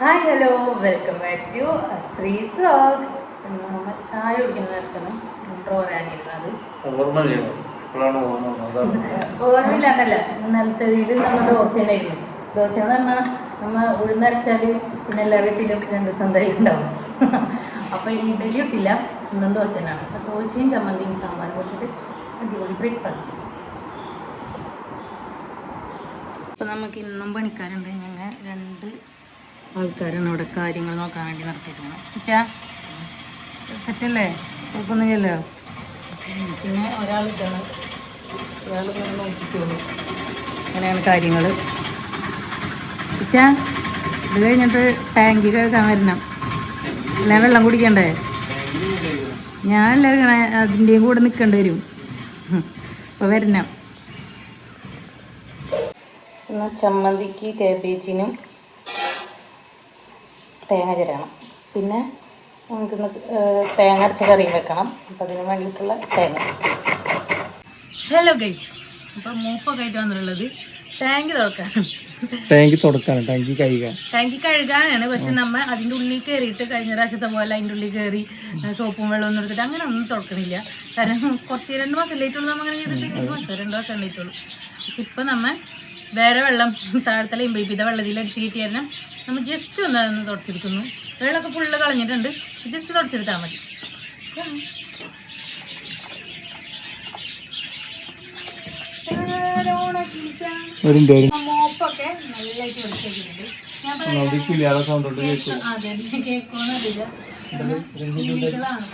Hi hello welcome back to Sree's vlog നമ്മൾ ചായ കുടിക്കുന്ന നേരത്താണ് ഇൻട്രോ വരാനിരുന്നത്. ഓർമ്മയില്ലാന്നല്ല ഇന്നലത്തെ ഇതിൽ നമ്മൾ ദോശ ഉണ്ടായിരുന്നു. ദോശ എന്ന് പറഞ്ഞാൽ നമ്മൾ ഉഴുന്നരച്ചാൽ പിന്നെ എല്ലാ വീട്ടിലും രണ്ട് ദിവസം തൈ ഉണ്ടാവും. അപ്പോൾ ഈ ഇഡലി ഇട്ടില്ല. ഇന്നും ദോശ തന്നെയാണ്. അപ്പോൾ ദോശയും ചമ്മന്തിയും സാമ്പാറും കൊടുത്തിട്ട് അടിപൊളി ബ്രേക്ക്ഫാസ്റ്റ് അപ്പോൾ നമുക്ക് ഇന്നും പണിക്കാരുണ്ട്. ഞങ്ങൾ രണ്ട് ആൾക്കാരാണ് അവിടെ കാര്യങ്ങൾ നോക്കാൻ വേണ്ടി നിർത്തിയിരിക്കുന്നത് ഉച്ചാ? സെറ്റല്ലേ? കുഴപ്പമൊന്നുമില്ലല്ലോ പിന്നെ ഒരാൾ ഇതാണ്. ഒരാൾ ഇങ്ങനെ നോക്കിക്കോളൂ അങ്ങനെയാണ് കാര്യങ്ങൾ ഉച്ചാ? ഇത് കഴിഞ്ഞിട്ട് ടാങ്കി കഴുകാൻ വരണം. അല്ല വെള്ളം കുടിക്കണ്ടേ? ഞാൻ എല്ലാവരും അതിന്റെയും കൂടെ നിൽക്കേണ്ടി വരും. അപ്പോൾ വരണം. ചമ്മന്തിക്ക് കാബേജിനും തേങ്ങ ചിരകണം പിന്നെ നമുക്കിന്ന് തേങ്ങ അരച്ച കറിയും വെക്കണം. അപ്പം അതിന് വേണ്ടിയിട്ടുള്ള തേങ്ങ. ഹലോ ഗൈസ് അപ്പം മൂപ്പൊക്കെ ആയിട്ട് വന്നിട്ടുള്ളത്. ടാങ്ക് തുറക്കാനാണ് ടാങ്കി തുടക്കാണ്. ടാങ്കി കഴുകാൻ. ടാങ്ക് കഴുകാനാണ്. പക്ഷെ നമ്മ അതിന്റെ ഉള്ളിൽ കയറിയിട്ട് കഴിഞ്ഞ പ്രാവശ്യത്തെ പോലെ അതിന്റെ ഉള്ളിൽ കയറി സോപ്പും വെള്ളവും ഒന്നും എടുത്തിട്ട് അങ്ങനെ ഒന്നും തുറക്കണില്ല കാരണം കുറച്ച് രണ്ട് മാസം ലേറ്റുള്ളൂ നമ്മൾ അങ്ങനെ ചെയ്തിട്ട് രണ്ട് മാസം രണ്ട് മാസം ലേറ്റുള്ളൂ പക്ഷെ ഇപ്പം നമ്മ വേറെ വെള്ളം താഴത്തലയും പൈപ്പിത വെള്ളത്തിൽ അടിച്ച് കയറ്റി തരണം നമ്മൾ ജസ്റ്റ് ഒന്ന് അതൊന്ന് തുടച്ചെടുക്കുന്നു. വെള്ളമൊക്കെ ഫുള്ള് കളഞ്ഞിട്ടുണ്ട്. ജസ്റ്റ് തുടച്ചെടുത്താൽ മതി. മോപ്പൊക്കെ നല്ലതായിട്ട് വൃത്തിയാക്കിയിട്ടുണ്ട് ഞാൻ അതെ ജീവികളാണ്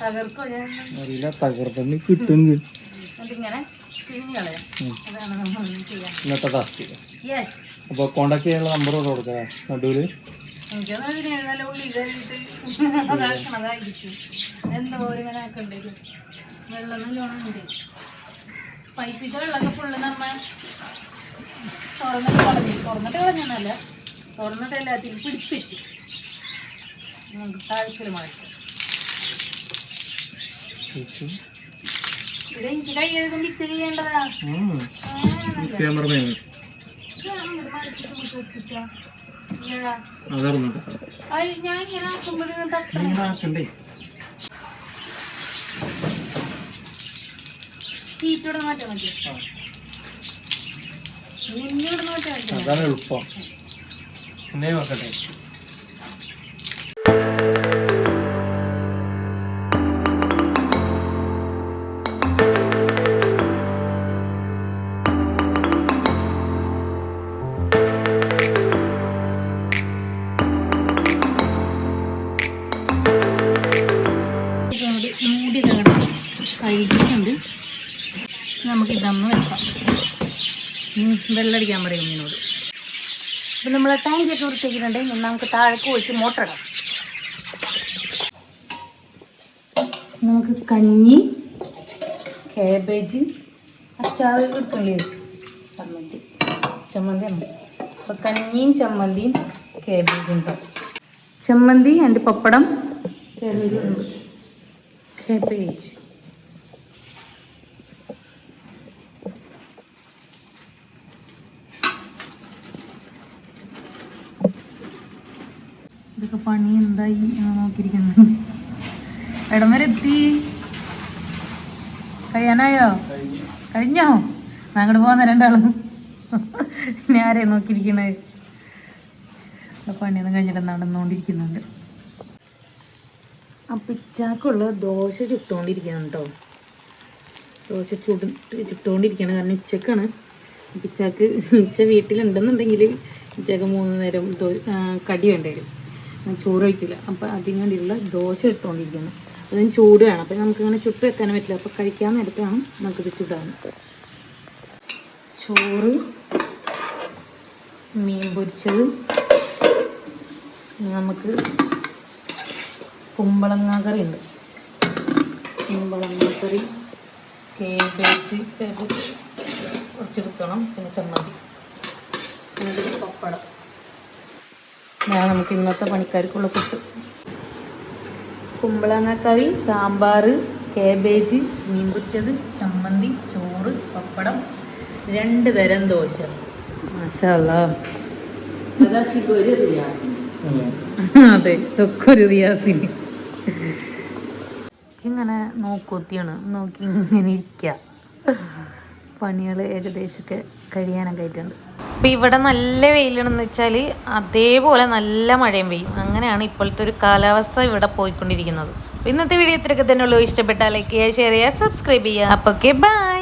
തകർക്കോ. അറിയില്ല ഇന്നത്തെ ടാസ്ക് അപ്പോൾ കോണ്ടാക്ട് ചെയ്യാനുള്ള നമ്പർ കൊടുക്കാം നടുവിൽ എന്തോ ഇങ്ങനെ ആക്കണ്ടേക്കും വെള്ളം നല്ലോണം ഉണ്ട്. പൈപ്പിന്റെ വെള്ളമൊക്കെ ഫുള്ള് നമ്മ തുറന്നിട്ട് കളഞ്ഞു തുറന്നിട്ട് കളഞ്ഞല്ല തുറന്നിട്ട് എല്ലാത്തിലും പിടിച്ചു വെച്ചു. താഴ്ചയിൽ ക്യാമറമാൻ അതറിഞ്ഞോ ആക്കണ്ടേ സീറ്റോടെ മാറ്റാൻ മതി നിന്നോട് മാറ്റാൻ അതാണ് എളുപ്പം. എന്നെ നോക്കട്ടെ മൂടി വേണം. കഴുകിയിട്ടുണ്ട്. നമുക്ക് ഇതന്ന് വെക്കാം. വെള്ളടിക്കാൻ പറയും മീനോട് അപ്പം നമ്മൾ ടാങ്കൊക്കെ വൃത്തിയാക്കിയിട്ടുണ്ടെങ്കിൽ നമുക്ക് താഴേക്ക് പോയിട്ട് മോട്ടർ ഇടാം. നമുക്ക് കഞ്ഞി കാബേജ് അച്ചാർ കിട്ടില്ലേ ചമ്മന്തി. ചമ്മന്തി അപ്പോൾ കഞ്ഞിയും ചമ്മന്തിയും കാബേജും ഉണ്ടാവും ചമ്മന്തി അതിന്റെ പപ്പടം കാബേജും ഉണ്ട് കാബേജ് ഇതൊക്കെ പണി എന്തായി എന്ന് നോക്കിയിരിക്കുന്നു. ഇടം വരെ എത്തി. കഴിയാനായോ? കഴിഞ്ഞോ? അങ്ങോട്ട് പോകുന്ന രണ്ടാളും. പിന്നെ ആരെയും നോക്കിയിരിക്കുന്നത് പണിയൊന്നും കഴിഞ്ഞിട്ട് നടന്നുകൊണ്ടിരിക്കുന്നുണ്ട് ആ പിച്ചാക്കുള്ള ദോശ ചുട്ടുകൊണ്ടിരിക്കുകയാണ് കേട്ടോ ദോശ ചുട് ചുട്ടുകൊണ്ടിരിക്കുകയാണ് കാരണം ഉച്ചക്കാണ്. പിച്ചാക്ക് ഉച്ച വീട്ടിലുണ്ടെന്നുണ്ടെങ്കിൽ ഉച്ചയ്ക്ക് മൂന്ന് നേരം കടി വേണ്ടി വരും ചോറ് കഴിക്കില്ല അപ്പം അതിന് വേണ്ടിയുള്ള ദോശ ഇട്ടുകൊണ്ടിരിക്കുന്നു അതിന് ചൂട് വേണം. അപ്പം നമുക്കിങ്ങനെ ചുട്ട് വെക്കാനും പറ്റില്ല. അപ്പം കഴിക്കാൻ നേരത്താണ് നമുക്കിത് ചുടാൻ. ചോറ് മീൻ പൊരിച്ചത്. നമുക്ക് കുമ്പളങ്ങ കറി ഉണ്ട് കുമ്പളങ്ങ കറി കേബേജ് കേബേജ് കുറച്ചെടുക്കണം. പിന്നെ ചമ്മന്തി. പിന്നെ പപ്പടം. ഞാൻ നമുക്ക് ഇന്നത്തെ പണിക്കാർക്കുള്ള ഫുഡ്. കുമ്പളങ്ങ കറി സാമ്പാർ കേബേജ് മീൻ പൊരിച്ചത് ചമ്മന്തി ചോറ് പപ്പടം രണ്ട് തരം ദോശ. അതെ ഇതൊക്കെ ഒരു റിയാസിന്. ഇങ്ങനെ നോക്കുത്തിയാണ് നോക്കി ഇങ്ങനെ ഇരിക്കുക പണികൾ ഏകദേശമൊക്കെ കഴിയാനൊക്കെ ആയിട്ടുണ്ട് അപ്പം ഇവിടെ നല്ല വെയിലാണെന്ന് വെച്ചാൽ അതേപോലെ നല്ല മഴയും പെയ്യും. അങ്ങനെയാണ് ഇപ്പോഴത്തെ ഒരു കാലാവസ്ഥ ഇവിടെ പോയിക്കൊണ്ടിരിക്കുന്നത്. അപ്പോൾ ഇന്നത്തെ വീഡിയോ ഇത്രയൊക്കെ തന്നെ ഉള്ളൂ. ഇഷ്ടപ്പെട്ടാൽ ലൈക്ക് ചെയ്യുക ഷെയർ ചെയ്യുക സബ്സ്ക്രൈബ് ചെയ്യുക. അപ്പോൾ ഓക്കെ ബൈ